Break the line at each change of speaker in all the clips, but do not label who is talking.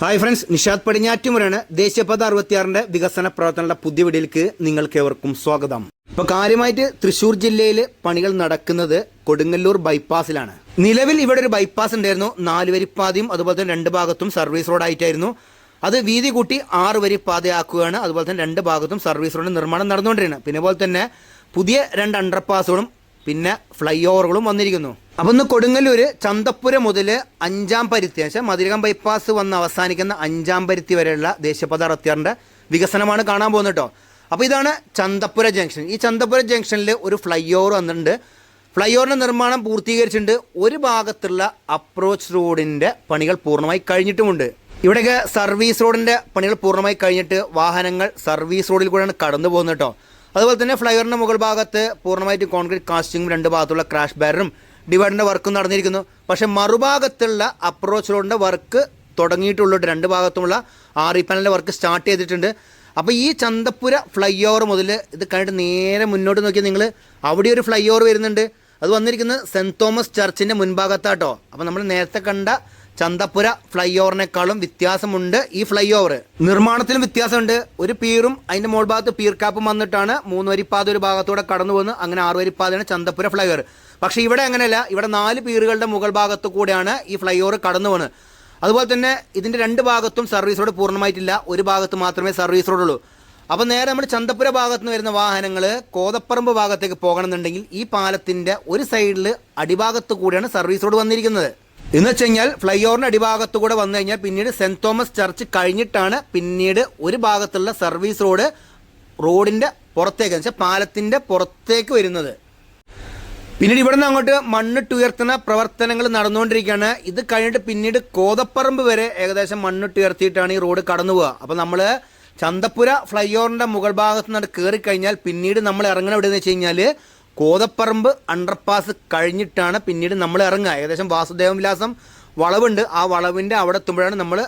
Hi friends Nishad പടിഞ്ഞാറ്റുമുരാണ് ദേശീയപാത അറുപത്തിയാറിന്റെ വികസന പ്രവർത്തനങ്ങളുടെ പുതിയ വീഡിയോയിലേക്ക് നിങ്ങൾക്ക് ഏവർക്കും സ്വാഗതം. ഇപ്പൊ കാര്യമായിട്ട് തൃശൂർ ജില്ലയിൽ പണികൾ നടക്കുന്നത് കൊടുങ്ങല്ലൂർ ബൈപ്പാസിലാണ്. നിലവിൽ ഇവിടെ ഒരു ബൈപ്പാസ് ഉണ്ടായിരുന്നു. നാല് വരിപ്പാതയും അതുപോലെ തന്നെ രണ്ട് ഭാഗത്തും സർവീസ് റോഡായിട്ടായിരുന്നു. അത് വീതി കൂട്ടി ആറ് വരി പാതയാക്കുകയാണ്. അതുപോലെ തന്നെ രണ്ട് ഭാഗത്തും സർവീസ് റോഡ് നിർമ്മാണം നടന്നുകൊണ്ടിരിക്കുന്നത് പിന്നെ പോലെ തന്നെ പുതിയ രണ്ട് അണ്ടർപാസുകളും പിന്നെ ഫ്ലൈ ഓവറുകളും വന്നിരിക്കുന്നു. അപ്പൊ ഇന്ന് കൊടുങ്ങല്ലൂര് ചന്തപ്പുര മുതൽ അഞ്ചാം പരുത്തി വെച്ചാൽ മതിരകം ബൈപ്പാസ് വന്ന് അവസാനിക്കുന്ന അഞ്ചാം പരുത്തി വരെയുള്ള ദേശീയപാത അറുപത്തിയാറിന്റെ വികസനമാണ് കാണാൻ പോകുന്നത് കേട്ടോ. അപ്പോൾ ഇതാണ് ചന്തപ്പുര ജംഗ്ഷൻ. ഈ ചന്തപ്പുര ജംഗ്ഷനിൽ ഒരു ഫ്ലൈ ഓവർ വന്നിട്ടുണ്ട്. ഫ്ലൈ ഓവറിന്റെ നിർമ്മാണം പൂർത്തീകരിച്ചിട്ടുണ്ട്. ഒരു ഭാഗത്തുള്ള അപ്രോച്ച് റോഡിന്റെ പണികൾ പൂർണമായി കഴിഞ്ഞിട്ടുമുണ്ട്. ഇവിടെയൊക്കെ സർവീസ് റോഡിന്റെ പണികൾ പൂർണമായി കഴിഞ്ഞിട്ട് വാഹനങ്ങൾ സർവീസ് റോഡിൽ കൂടെയാണ് കടന്നു പോകുന്നത് കേട്ടോ. അതുപോലെ തന്നെ ഫ്ലൈവറിന്റെ മുകൾ ഭാഗത്ത് പൂർണമായിട്ട് കോൺക്രീറ്റ് കാസ്റ്റിങ്ങും രണ്ട് ഭാഗത്തുള്ള ക്രാഷ് ബാരറും ഡിവൈഡറിന്റെ വർക്കും നടന്നിരിക്കുന്നു. പക്ഷേ മറുഭാഗത്തുള്ള അപ്രോച്ച് റോഡിന്റെ വർക്ക് തുടങ്ങിയിട്ടുള്ളൂ രണ്ട് ഭാഗത്തുമുള്ള ആർ ഇ പാനലിന്റെ വർക്ക് സ്റ്റാർട്ട് ചെയ്തിട്ടുണ്ട്. അപ്പോൾ ഈ ചന്തപ്പുര ഫ്ലൈ ഓവർ മുതൽ ഇത് കണ്ടിട്ട് നേരെ മുന്നോട്ട് നോക്കിയാൽ നിങ്ങൾ അവിടെ ഒരു ഫ്ലൈ ഓവർ വരുന്നുണ്ട്. അത് വന്നിരിക്കുന്നത് സെന്റ് തോമസ് ചർച്ചിന്റെ മുൻഭാഗത്താട്ടോ. അപ്പോൾ നമ്മൾ നേരത്തെ കണ്ട ചന്തപ്പുര ഫ്ലൈ ഓവറിനേക്കാളും വ്യത്യാസമുണ്ട് ഈ ഫ്ലൈ ഓവർ നിർമ്മാണത്തിലും വ്യത്യാസമുണ്ട്. ഒരു പീറും അതിന്റെ മുകൾ ഭാഗത്ത് പീർ കാപ്പും വന്നിട്ടാണ് മൂന്ന് വരിപ്പാത ഒരു ഭാഗത്തൂടെ കടന്നു പോകുന്നത് അങ്ങനെ ആറ് വരിപ്പാതയാണ് ചന്തപ്പുര ഫ്ലൈ ഓവർ പക്ഷേ ഇവിടെ അങ്ങനെയല്ല. ഇവിടെ നാല് പീറുകളുടെ മുകൾ ഭാഗത്ത് കൂടെയാണ് ഈ ഫ്ലൈ ഓവർ കടന്നു പോകുന്നത് അതുപോലെ തന്നെ ഇതിന്റെ രണ്ട് ഭാഗത്തും സർവീസ് റോഡ് പൂർണമായിട്ടില്ല. ഒരു ഭാഗത്ത് മാത്രമേ സർവീസ് റോഡ് ഉള്ളൂ അപ്പോൾ നേരെ നമ്മൾ ചന്തപ്പുര ഭാഗത്ത് നിന്ന് വരുന്ന വാഹനങ്ങൾ കോതപ്പറമ്പ് ഭാഗത്തേക്ക് പോകണമെന്നുണ്ടെങ്കിൽ ഈ പാലത്തിന്റെ ഒരു സൈഡിൽ അടിഭാഗത്ത് കൂടിയാണ് സർവീസ് റോഡ് വന്നിരിക്കുന്നത്. എന്ന് വെച്ച് കഴിഞ്ഞാൽ ഫ്ലൈ ഓവറിന്റെ അടിഭാഗത്ത് കൂടെ വന്നു കഴിഞ്ഞാൽ പിന്നീട് സെന്റ് തോമസ് ചർച്ച് കഴിഞ്ഞിട്ടാണ് പിന്നീട് ഒരു ഭാഗത്തുള്ള സർവീസ് റോഡ് റോഡിന്റെ പുറത്തേക്ക് എന്ന് വെച്ചാൽ പാലത്തിന്റെ പുറത്തേക്ക് വരുന്നത്. പിന്നീട് ഇവിടെ നിന്ന് അങ്ങോട്ട് മണ്ണ് ഉയർത്തുന്ന പ്രവർത്തനങ്ങൾ നടന്നുകൊണ്ടിരിക്കുകയാണ്. ഇത് കഴിഞ്ഞിട്ട് പിന്നീട് കോതപ്പറമ്പ് വരെ ഏകദേശം മണ്ണ് ഉയർത്തിയിട്ടാണ് ഈ റോഡ് കടന്നു പോവുക. അപ്പോൾ നമ്മൾ ചന്തപ്പുര ഫ്ലൈ ഓവറിന്റെ മുകൾ ഭാഗത്ത് നിന്ന് കയറി കഴിഞ്ഞാൽ പിന്നീട് നമ്മൾ ഇറങ്ങണ എവിടെയെന്ന് വെച്ച് കഴിഞ്ഞാൽ കോതപ്പറമ്പ് അണ്ടർപാസ് കഴിഞ്ഞിട്ടാണ് പിന്നീട് നമ്മൾ ഇറങ്ങുക. ഏകദേശം വാസുദേവ വിലാസം വളവുണ്ട്. ആ വളവിന്റെ അവിടെ എത്തുമ്പോഴാണ് നമ്മൾ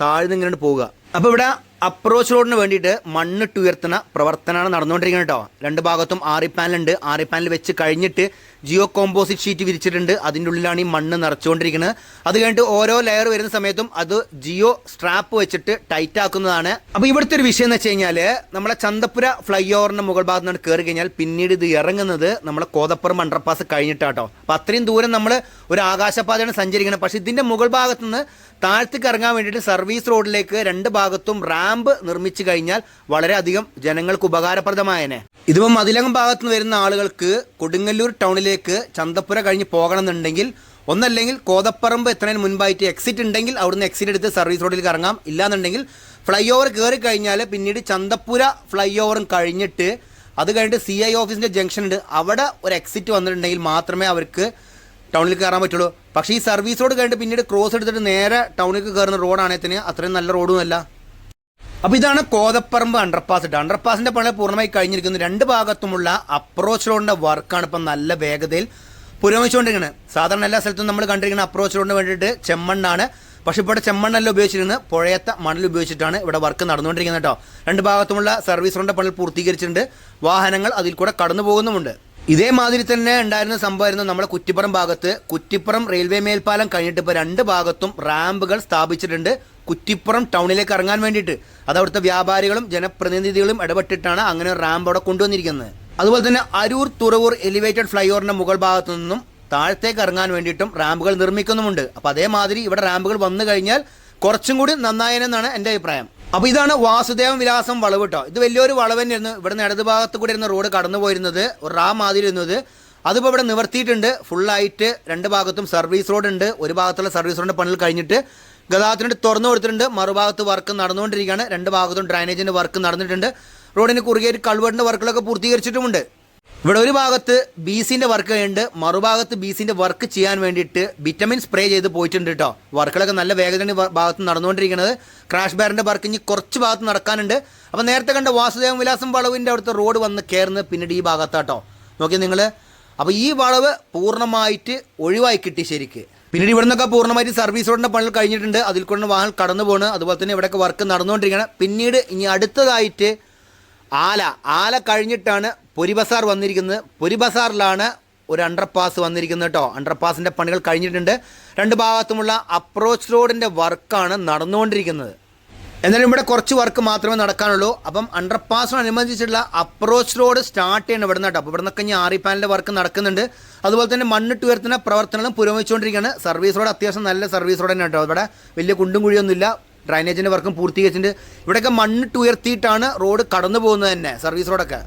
താഴ്ന്ന് ഇങ്ങനെ പോവുക. അപ്പോൾ ഇവിടെ അപ്രോച്ച് റോഡിന് വേണ്ടിയിട്ട് മണ്ണിട്ട് ഉയർത്തുന്ന പ്രവർത്തനമാണ് നടന്നുകൊണ്ടിരിക്കുന്നത് കേട്ടോ. രണ്ട് ഭാഗത്തും ആറി പാനലുണ്ട് ആറി പാനൽ വെച്ച് കഴിഞ്ഞിട്ട് ജിയോ കോമ്പോസിറ്റ് ഷീറ്റ് വിരിച്ചിട്ടുണ്ട്. അതിന്റെ ഉള്ളിലാണ് ഈ മണ്ണ് നിറച്ചുകൊണ്ടിരിക്കുന്നത്. അത് കഴിഞ്ഞിട്ട് ഓരോ ലെയർ വരുന്ന സമയത്തും അത് ജിയോ സ്ട്രാപ്പ് വെച്ചിട്ട് ടൈറ്റ് ആക്കുന്നതാണ്. അപ്പോൾ ഇവിടുത്തെ ഒരു വിഷയം എന്ന് വെച്ച് കഴിഞ്ഞാൽ നമ്മളെ ചന്തപ്പുര ഫ്ലൈ ഓവറിന്റെ മുകൾ ഭാഗത്ത് നിന്ന് കയറി കഴിഞ്ഞാൽ പിന്നീട് ഇത് ഇറങ്ങുന്നത് നമ്മളെ കോതപ്പുറം അണ്ടർപാസ് കഴിഞ്ഞിട്ടാട്ടോ. അപ്പോൾ അത്രയും ദൂരം നമ്മൾ ഒരു ആകാശപാതയാണ് സഞ്ചരിക്കുന്നത്. പക്ഷേ ഇതിന്റെ മുകൾ ഭാഗത്ത് നിന്ന് താഴത്തേക്ക് ഇറങ്ങാൻ വേണ്ടിയിട്ട് സർവീസ് റോഡിലേക്ക് രണ്ട് ഭാഗത്തും റാമ്പ് നിർമ്മിച്ചു കഴിഞ്ഞാൽ വളരെയധികം ജനങ്ങൾക്ക് ഉപകാരപ്രദമായനെ. ഇതിപ്പോൾ മതിലകം ഭാഗത്ത് നിന്ന് വരുന്ന ആളുകൾക്ക് കൊടുങ്ങല്ലൂർ ടൗണിലേക്ക് ചന്തപ്പുര കഴിഞ്ഞ് പോകണമെന്നുണ്ടെങ്കിൽ ഒന്നല്ലെങ്കിൽ കോതപ്പറമ്പ് എത്തുന്നതിന് മുൻപായിട്ട് എക്സിറ്റ് ഉണ്ടെങ്കിൽ അവിടുന്ന് എക്സിറ്റ് എടുത്ത് സർവീസ് റോഡിലേക്ക് ഇറങ്ങാം ഇല്ലാന്നുണ്ടെങ്കിൽ ഫ്ലൈ ഓവർ കയറി കഴിഞ്ഞാൽ പിന്നീട് ചന്തപ്പുര ഫ്ലൈ ഓവറും കഴിഞ്ഞിട്ട് അത് കഴിഞ്ഞിട്ട് സി ഐ ഓഫീസിന്റെ ജംഗ്ഷൻ ഉണ്ട്. അവിടെ ഒരു എക്സിറ്റ് വന്നിട്ടുണ്ടെങ്കിൽ മാത്രമേ അവർക്ക് ടൗണിൽ കയറാൻ പറ്റുള്ളൂ. പക്ഷേ ഈ സർവീസ് റോഡ് കഴിഞ്ഞിട്ട് പിന്നീട് ക്രോസ് എടുത്തിട്ട് നേരെ ടൗണിലേക്ക് കയറുന്ന റോഡാണെങ്കിൽ തന്നെ അത്രയും നല്ല റോഡുമല്ല അപ്പോൾ ഇതാണ് കോതപ്പറമ്പ് അണ്ടർപാസ് ഇട്ട് അണ്ടർപാസിന്റെ പണി പൂർണമായി കഴിഞ്ഞിരിക്കുന്നു. രണ്ട് ഭാഗത്തുമുള്ള അപ്രോച്ച് റോഡിന്റെ വർക്കാണ് ഇപ്പം നല്ല വേഗതയിൽ പുരോഗമിച്ചുകൊണ്ടിരിക്കുന്നത്. സാധാരണ എല്ലാ സ്ഥലത്തും നമ്മൾ കണ്ടിരിക്കുന്ന അപ്രോച്ച് റോഡിന് വേണ്ടിയിട്ട് ചെമ്മണ്ണാണ്. പക്ഷെ ഇവിടെ ചെമ്മണ്ണല്ല ഉപയോഗിച്ചിരുന്നത്. പുഴയത്തെ മണൽ ഉപയോഗിച്ചിട്ടാണ് ഇവിടെ വർക്ക് നടന്നുകൊണ്ടിരിക്കുന്നത് കേട്ടോ. രണ്ട് ഭാഗത്തുമുള്ള സർവീസ് റോഡിന്റെ പണി പൂർത്തീകരിച്ചിട്ടുണ്ട്. വാഹനങ്ങൾ അതിൽ കൂടെ കടന്നു പോകുന്നുമുണ്ട്. ഇതേമാതിരി തന്നെ ഉണ്ടായിരുന്ന സംഭവമായിരുന്നു നമ്മുടെ കുറ്റിപ്പുറം ഭാഗത്ത്. കുറ്റിപ്പുറം റെയിൽവേ മേൽപ്പാലം കഴിഞ്ഞിട്ട് ഇപ്പോൾ രണ്ട് ഭാഗത്തും റാമ്പുകൾ സ്ഥാപിച്ചിട്ടുണ്ട്. കുറ്റിപ്പുറം ടൗണിലേക്ക് ഇറങ്ങാൻ വേണ്ടിയിട്ട്. അത് അവിടുത്തെ വ്യാപാരികളും ജനപ്രതിനിധികളും ഇടപെട്ടിട്ടാണ് അങ്ങനെ റാമ്പ് അവിടെ കൊണ്ടുവന്നിരിക്കുന്നത്. അതുപോലെ തന്നെ അരൂർ തുറവൂർ എലിവേറ്റഡ് ഫ്ലൈ ഓവറിന്റെ മുകൾ ഭാഗത്തു നിന്നും താഴത്തേക്ക് ഇറങ്ങാൻ വേണ്ടിയിട്ടും റാമ്പുകൾ നിർമ്മിക്കുന്നുമുണ്ട്. അപ്പോൾ അതേമാതിരി ഇവിടെ റാമ്പുകൾ വന്നു കഴിഞ്ഞാൽ കുറച്ചും കൂടി നന്നായെന്നാണ് എന്റെ അഭിപ്രായം. അപ്പോൾ ഇതാണ് വാസുദേവൻ വിലാസം വളവ് കേട്ടോ ഇത് വലിയൊരു വളവ് തന്നെയായിരുന്നു. ഇവിടെ നിന്ന് ഇടത് ഭാഗത്ത് കൂടി ഇരുന്ന റോഡ് കടന്നു പോയിരുന്നത്. ഒരു റാം മാതിരി ഇരുന്നത്. അതിപ്പോൾ ഇവിടെ നിവർത്തിയിട്ടുണ്ട്. ഫുള്ളായിട്ട് രണ്ട് ഭാഗത്തും സർവീസ് റോഡ് ഉണ്ട് ഒരു ഭാഗത്തുള്ള സർവീസ് റോഡിന്റെ പണികൾ കഴിഞ്ഞിട്ട് ഗതാഗതത്തിന് തുറന്നു കൊടുത്തിട്ടുണ്ട്. മറുഭാഗത്ത് വർക്ക് നടന്നുകൊണ്ടിരിക്കുകയാണ്. രണ്ട് ഭാഗത്തും ഡ്രൈനേജിന്റെ വർക്ക് നടന്നിട്ടുണ്ട്. റോഡിന് കുറുകെ ഒരു കൾവറിന്റെ വർക്കുകളൊക്കെ പൂർത്തീകരിച്ചിട്ടുമുണ്ട്. ഇവിടെ ഒരു ഭാഗത്ത് ബി സിന്റെ വർക്ക് കഴിഞ്ഞിട്ട് മറുഭാഗത്ത് ബി സിന്റെ വർക്ക് ചെയ്യാൻ വേണ്ടിയിട്ട് വിറ്റമിൻ സ്പ്രേ ചെയ്ത് പോയിട്ടുണ്ട് കേട്ടോ വർക്കുകളൊക്കെ നല്ല വേഗതയാണ് ഭാഗത്ത് നടന്നുകൊണ്ടിരിക്കുന്നത്. ക്രാഷ് ബാറിന്റെ വർക്ക് ഇനി കുറച്ച് ഭാഗത്ത് നടക്കാനുണ്ട്. അപ്പോൾ നേരത്തെ കണ്ട വാസുദേവ വിലാസം വളവിന്റെ അവിടുത്തെ റോഡ് വന്ന് കയറുന്നത് പിന്നീട് ഈ ഭാഗത്താട്ടോ നോക്കി നിങ്ങൾ അപ്പോൾ ഈ വളവ് പൂർണമായിട്ട് ഒഴിവായി കിട്ടി ശരിക്ക്. പിന്നീട് ഇവിടെ നിന്നൊക്കെ പൂർണമായിട്ട് സർവീസ് റോഡിന്റെ പണികൾ കഴിഞ്ഞിട്ടുണ്ട്. അതിൽ കൊണ്ട് വാഹനം കടന്നു പോണ്. അതുപോലെ തന്നെ ഇവിടെയൊക്കെ വർക്ക് നടന്നുകൊണ്ടിരിക്കുകയാണ് പിന്നീട് ഇനി അടുത്തതായിട്ട് ആല. ആല കഴിഞ്ഞിട്ടാണ് പൊരിബസാർ വന്നിരിക്കുന്നത്. പൊരി ബസാറിലാണ് ഒരു അണ്ടർപാസ് വന്നിരിക്കുന്നത് കേട്ടോ. അണ്ടർപാസിന്റെ പണികൾ കഴിഞ്ഞിട്ടുണ്ട്. രണ്ട് ഭാഗത്തുമുള്ള അപ്രോച്ച് റോഡിന്റെ വർക്കാണ് നടന്നുകൊണ്ടിരിക്കുന്നത്. എന്നാലും ഇവിടെ കുറച്ച് വർക്ക് മാത്രമേ നടക്കാനുള്ളൂ. അപ്പം അണ്ടർപാസിനനുബന്ധിച്ചുള്ള അപ്രോച്ച് റോഡ് സ്റ്റാർട്ട് ചെയ്യണം ഇവിടെ കേട്ടോ. അപ്പോൾ ഇവിടെ നിന്നൊക്കെ ഇനി ആറി പാനലിന്റെ വർക്ക് നടക്കുന്നുണ്ട്. അതുപോലെ തന്നെ മണ്ണിട്ട് ഉയർത്തുന്ന പ്രവർത്തനങ്ങളും പുരോഗമിച്ചുകൊണ്ടിരിക്കുകയാണ്. സർവീസ് റോഡ് അത്യാവശ്യം നല്ല സർവീസ് റോഡ് തന്നെ കേട്ടോ. ഇവിടെ വലിയ കുണ്ടും കുഴിയൊന്നുമില്ല. ഡ്രൈനേജിന്റെ വർക്കും പൂർത്തീകരിച്ചിട്ടുണ്ട്. ഇവിടെയൊക്കെ മണ്ണിട്ട് ഉയർത്തിയിട്ടാണ് റോഡ് കടന്നു പോകുന്നത് തന്നെ സർവീസ് റോഡൊക്കെ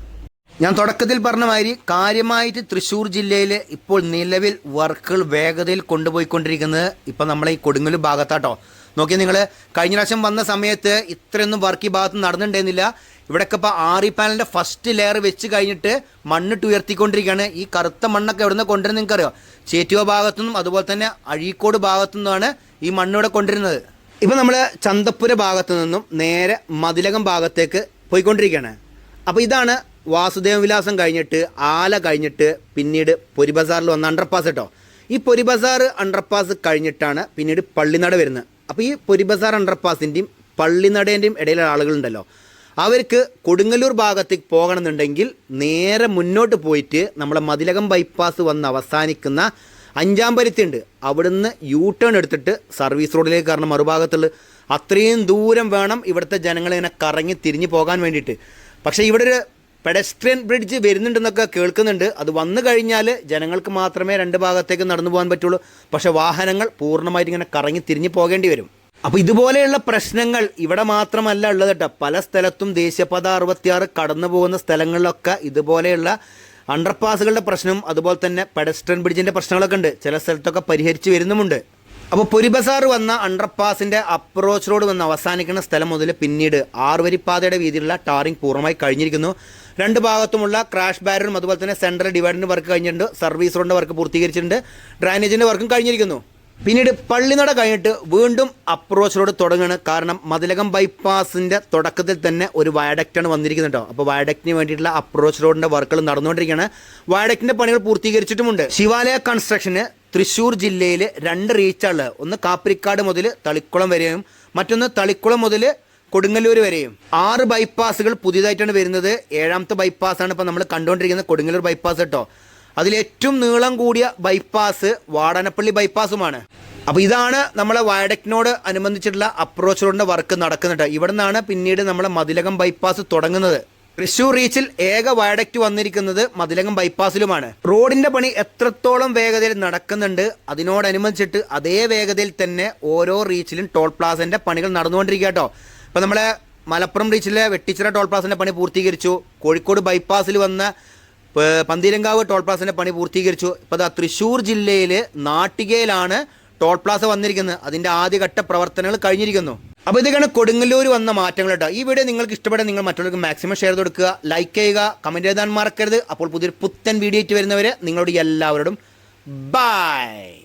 ഞാൻ തുടക്കത്തിൽ പറഞ്ഞ മാതിരി കാര്യമായിട്ട് തൃശ്ശൂർ ജില്ലയിൽ ഇപ്പോൾ നിലവിൽ വർക്കുകൾ വേഗതയിൽ കൊണ്ടുപോയിക്കൊണ്ടിരിക്കുന്നത് ഇപ്പം നമ്മളെ ഈ കൊടുങ്ങല്ലൂർ ഭാഗത്താട്ടോ. നോക്കിയാൽ നിങ്ങൾ കഴിഞ്ഞ പ്രാവശ്യം വന്ന സമയത്ത് ഇത്രയൊന്നും വർക്ക് ഈ ഭാഗത്ത് നടന്നിട്ടുണ്ടായിരുന്നില്ല. ഇവിടെയൊക്കെ ഇപ്പോൾ ആറി പാനലിന്റെ ഫസ്റ്റ് ലെയർ വെച്ച് കഴിഞ്ഞിട്ട് മണ്ണിട്ട് ഉയർത്തിക്കൊണ്ടിരിക്കുകയാണ്. ഈ കറുത്ത മണ്ണൊക്കെ എവിടെ നിന്ന് കൊണ്ടുവരുന്നത് നിങ്ങൾക്കറിയോ? ചേറ്റുവ ഭാഗത്തുനിന്നും അതുപോലെ തന്നെ അഴീക്കോട് ഭാഗത്തു നിന്നുമാണ് ഈ മണ്ണിവിടെ കൊണ്ടുവരുന്നത്. ഇപ്പം നമ്മൾ ചന്തപ്പുര ഭാഗത്തു നിന്നും നേരെ മതിലകം ഭാഗത്തേക്ക് പോയിക്കൊണ്ടിരിക്കുകയാണ്. അപ്പോൾ ഇതാണ് വാസുദേവ വിലാസം കഴിഞ്ഞിട്ട് ആല കഴിഞ്ഞിട്ട് പിന്നീട് പൊരി ബസാറിൽ വന്ന അണ്ടർപാസ് കേട്ടോ ഈ പൊരിബസാർ അണ്ടർപാസ് കഴിഞ്ഞിട്ടാണ് പിന്നീട് പള്ളിനട വരുന്നത്. അപ്പോൾ ഈ പൊരിബസാർ അണ്ടർപാസിന്റെയും പള്ളിനടേന്റെയും ഇടയിലുള്ള ആളുകളുണ്ടല്ലോ. അവർക്ക് കൊടുങ്ങല്ലൂർ ഭാഗത്തേക്ക് പോകണമെന്നുണ്ടെങ്കിൽ നേരെ മുന്നോട്ട് പോയിട്ട് നമ്മളെ മതിലകം ബൈപ്പാസ് വന്ന് അവസാനിക്കുന്ന അഞ്ചാം പരുത്തിയുണ്ട് അവിടുന്ന് യൂ ടേൺ എടുത്തിട്ട് സർവീസ് റോഡിലേക്ക് കാരണം മറുഭാഗത്തുള്ള അത്രയും ദൂരം വേണം ഇവിടുത്തെ ജനങ്ങളിങ്ങനെ കറങ്ങി തിരിഞ്ഞു പോകാൻ വേണ്ടിയിട്ട്. പക്ഷേ ഇവിടെ ഒരു പെഡസ്ട്രിയൻ ബ്രിഡ്ജ് വരുന്നുണ്ടെന്നൊക്കെ കേൾക്കുന്നുണ്ട്. അത് വന്നു കഴിഞ്ഞാൽ ജനങ്ങൾക്ക് മാത്രമേ രണ്ട് ഭാഗത്തേക്ക് നടന്നു പോകാൻ പറ്റുള്ളൂ. പക്ഷേ വാഹനങ്ങൾ പൂർണമായിട്ട് ഇങ്ങനെ കറങ്ങി തിരിഞ്ഞു പോകേണ്ടി വരും. അപ്പോൾ ഇതുപോലെയുള്ള പ്രശ്നങ്ങൾ ഇവിടെ മാത്രമല്ല ഉള്ളത് കേട്ടോ. പല സ്ഥലത്തും ദേശീയപാത അറുപത്തിയാറ് കടന്നു പോകുന്ന സ്ഥലങ്ങളിലൊക്കെ ഇതുപോലെയുള്ള അണ്ടർപാസുകളുടെ പ്രശ്നം അതുപോലെ തന്നെ പെഡസ്ട്രിയൻ ബ്രിഡ്ജിന്റെ പ്രശ്നങ്ങളൊക്കെ ഉണ്ട്. ചില സ്ഥലത്തൊക്കെ പരിഹരിച്ച് വരുന്നുമുണ്ട്. അപ്പോൾ പൊരിബസാർ വന്ന അണ്ടർപാസിന്റെ അപ്രോച്ച് റോഡ് വന്ന് അവസാനിക്കുന്ന സ്ഥലം മുതൽ പിന്നീട് ആറുവരിപ്പാതയുടെ വീതിയിലുള്ള ടാറിംഗ് പൂർണമായി കഴിഞ്ഞിരിക്കുന്നു. രണ്ട് ഭാഗത്തുമുള്ള ക്രാഷ് ബാരനും അതുപോലെ തന്നെ സെൻട്രൽ ഡിവൈഡറിന്റെ വർക്ക് കഴിഞ്ഞിട്ടുണ്ട്. സർവീസ് റോഡിന്റെ വർക്ക് പൂർത്തീകരിച്ചിട്ടുണ്ട്. ഡ്രൈനേജിന്റെ വർക്കും കഴിഞ്ഞിരിക്കുന്നു. പിന്നീട് പള്ളിനട കഴിഞ്ഞിട്ട് വീണ്ടും അപ്രോച്ച് റോഡ് തുടങ്ങുകയാണ് കാരണം മതിലകം ബൈപ്പാസിന്റെ തുടക്കത്തിൽ തന്നെ ഒരു വയഡക്റ്റാണ് വന്നിരിക്കുന്നത് അപ്പോൾ വയഡക്റ്റിന് വേണ്ടിയിട്ടുള്ള അപ്രോച്ച് റോഡിന്റെ വർക്കുകൾ നടന്നുകൊണ്ടിരിക്കുകയാണ്. വയഡക്റ്റിന്റെ പണികൾ പൂർത്തീകരിച്ചിട്ടുമുണ്ട്. ശിവാലയ കൺസ്ട്രക്ഷന് തൃശ്ശൂർ ജില്ലയിൽ രണ്ട് റീച്ചാണ് ഒന്ന് കാപ്പിരിക്കാട് മുതൽ തളിക്കുളം വരെയും മറ്റൊന്ന് തളിക്കുളം മുതൽ കൊടുങ്ങല്ലൂർ വരെയും. ആറ് ബൈപ്പാസുകൾ പുതിയതായിട്ടാണ് വരുന്നത്. ഏഴാമത്തെ ബൈപ്പാസാണ് ഇപ്പോൾ നമ്മൾ കണ്ടുകൊണ്ടിരിക്കുന്നത് കൊടുങ്ങല്ലൂർ ബൈപ്പാസ് കേട്ടോ. അതിലേറ്റവും നീളം കൂടിയ ബൈപ്പാസ് വാടാനപ്പള്ളി ബൈപ്പാസുമാണ് അപ്പോൾ ഇതാണ് നമ്മളെ വയഡക്റ്റിനോട് അനുബന്ധിച്ചിട്ടുള്ള അപ്രോച്ച് റോഡിന്റെ വർക്ക് നടക്കുന്നുണ്ട്. ഇവിടെ നിന്നാണ് പിന്നീട് നമ്മളെ മതിലകം ബൈപ്പാസ് തുടങ്ങുന്നത്. തൃശ്ശൂർ റീച്ചിൽ ഏക വയഡക്റ്റ് വന്നിരിക്കുന്നത് മതിലകം ബൈപ്പാസിലുമാണ് റോഡിന്റെ പണി എത്രത്തോളം വേഗതയിൽ നടക്കുന്നുണ്ട് അതിനോടനുബന്ധിച്ചിട്ട് അതേ വേഗതയിൽ തന്നെ ഓരോ റീച്ചിലും ടോൾ പ്ലാസന്റെ പണികൾ നടന്നുകൊണ്ടിരിക്കുക കേട്ടോ. ഇപ്പം നമ്മളെ മലപ്പുറം റീച്ചിലെ വെട്ടിച്ചിറ ടോൾ പ്ലാസിന്റെ പണി പൂർത്തീകരിച്ചു. കോഴിക്കോട് ബൈപ്പാസിൽ വന്ന പന്തീരങ്കാവ് ടോൾ പ്ലാസിന്റെ പണി പൂർത്തീകരിച്ചു. ഇപ്പോൾ അതാ തൃശ്ശൂർ ജില്ലയിൽ നാട്ടികയിലാണ് ടോൾ പ്ലാസ വന്നിരിക്കുന്നത്. അതിന്റെ ആദ്യഘട്ട പ്രവർത്തനങ്ങൾ കഴിഞ്ഞിരിക്കുന്നു. അപ്പോൾ ഇതൊക്കെയാണ് കൊടുങ്ങല്ലൂർ വന്ന മാറ്റങ്ങൾ കേട്ടോ ഈ വീഡിയോ നിങ്ങൾക്ക് ഇഷ്ടപ്പെടാൻ നിങ്ങൾ മറ്റുള്ളവർക്ക് മാക്സിമം ഷെയർ കൊടുക്കുക ലൈക്ക് ചെയ്യുക കമന്റ് എഴുതാൻ മറക്കരുത്. അപ്പോൾ പുതിയൊരു പുത്തൻ വീഡിയോ ആയിട്ട് വരുന്നവർ നിങ്ങളോട് എല്ലാവരോടും ബൈ